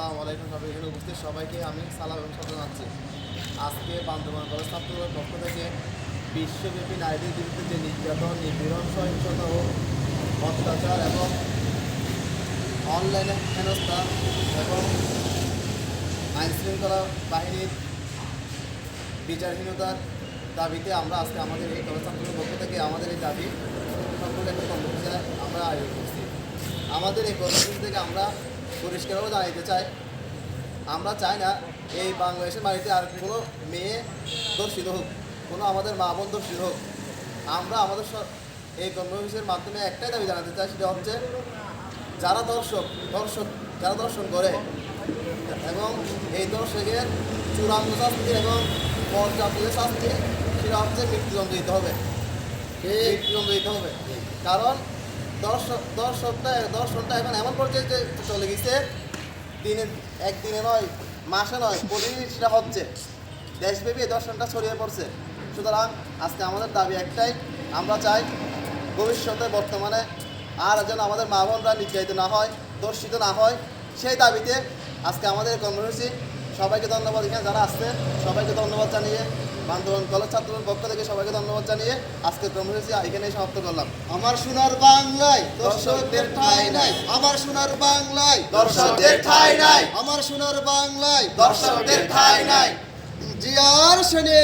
আসসালামু আলাইকুম সবাই, এখানে উপস্থিত সবাইকে আমি সালাম এবং সাথে জানাচ্ছি। আজকে বান্দরবান কলেজ ছাত্রদের পক্ষ থেকে বিশ্বব্যাপী নারীদের বিরুদ্ধে যে নির্যাতন, নিপীড়ন, সহিংসতা ও অত্যাচার এবং অনলাইনে হেনস্থা এবং আইনশৃঙ্খলা বাহিনীর বিচারহীনতার দাবিতে আমরা আজকে আমাদের এই কলেজ ছাত্রদের পক্ষ থেকে আমাদের এই দাবি সম্পর্কে একটা কর্মসূচি আমরা আয়োজন করছি। আমাদের এই কর্মসূচি থেকে আমরা পরিষ্কারভাবে জানাইতে চাই আমরা চাই না এই বাংলাদেশের বাড়িতে আর কোনো মেয়ে দর্শিত হোক কোনো আমাদের মা বোন দর্শিত হোক। আমরা আমাদের এই কর্মসূচির মাধ্যমে একটাই দাবি জানাতে চাই সেটা হচ্ছে যারা দর্শক দর্শক যারা দর্শন করে এবং এই দর্শকের চূড়ান্ত শাস্তি এবং পর্যাপ্ত শাস্তি সেটা হচ্ছে মৃত্যুদণ্ড দিতে হবে। মৃত্যুদণ্ড দিতে হবে। কারণ দর্শক দর্শকটা দর্শনটা এখন এমন পর্যায়ে চলে গেছে, দিনে একদিনে নয়, মাসে নয়, প্রতিদিন সেটা হচ্ছে। দেশব্যাপী দর্শনটা ছড়িয়ে পড়ছে। সুতরাং আজকে আমাদের দাবি একটাই, আমরা চাই ভবিষ্যতে বর্তমানে আর যেন আমাদের মা বোনরা নির্যাতিত না হয়, দর্শিত না হয়। সেই দাবিতে আজকে আমাদের কর্মসূচি সবাইকে ধন্যবাদ এখানে যারা আসছে, সবাইকে ধন্যবাদ জানিয়ে বান্ধবন কলেজ ছাত্রদের পক্ষ থেকে সবাইকে ধন্যবাদ জানিয়ে আজকে কর্মসূচি এখানেই সমাপ্ত করলাম। আমার সোনার বাংলায় দর্শকদের ঠাই নাই। আমার সোনার বাংলায় দর্শকদের ঠাই নাই। আমার সোনার বাংলায় দর্শকদের ঠাই নাই। জিয়ার শুনে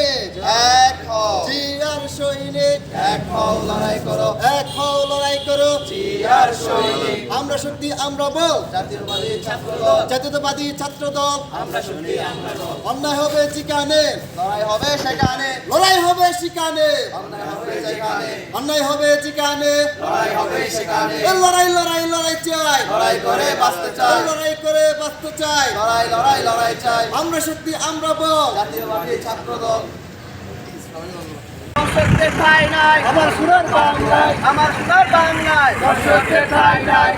এক করো। আমরা শক্তি আমরা বল জাতীয়তাবাদী ছাত্র দল আমরা শক্তি আমরা দল। অন্যায় হবে চিকানে লড়াই হবে সেখানে। লড়াই হবে সেখানে। অন্যায় হবে চিকানে লড়াই হবে সেখানে। লড়াই লড়াই লড়াই চাই। লড়াই করে বাঁচতে চাই। লড়াই করে বাঁচতে চাই। লড়াই লড়াই লড়াই চাই। আমরা শক্তি আমরা বল জাতীয়বাদী ছাত্রদল। আমার সোনার বাংলায় আমার সোনার বাংলায় দর্শকদের ঠাঁই নাই।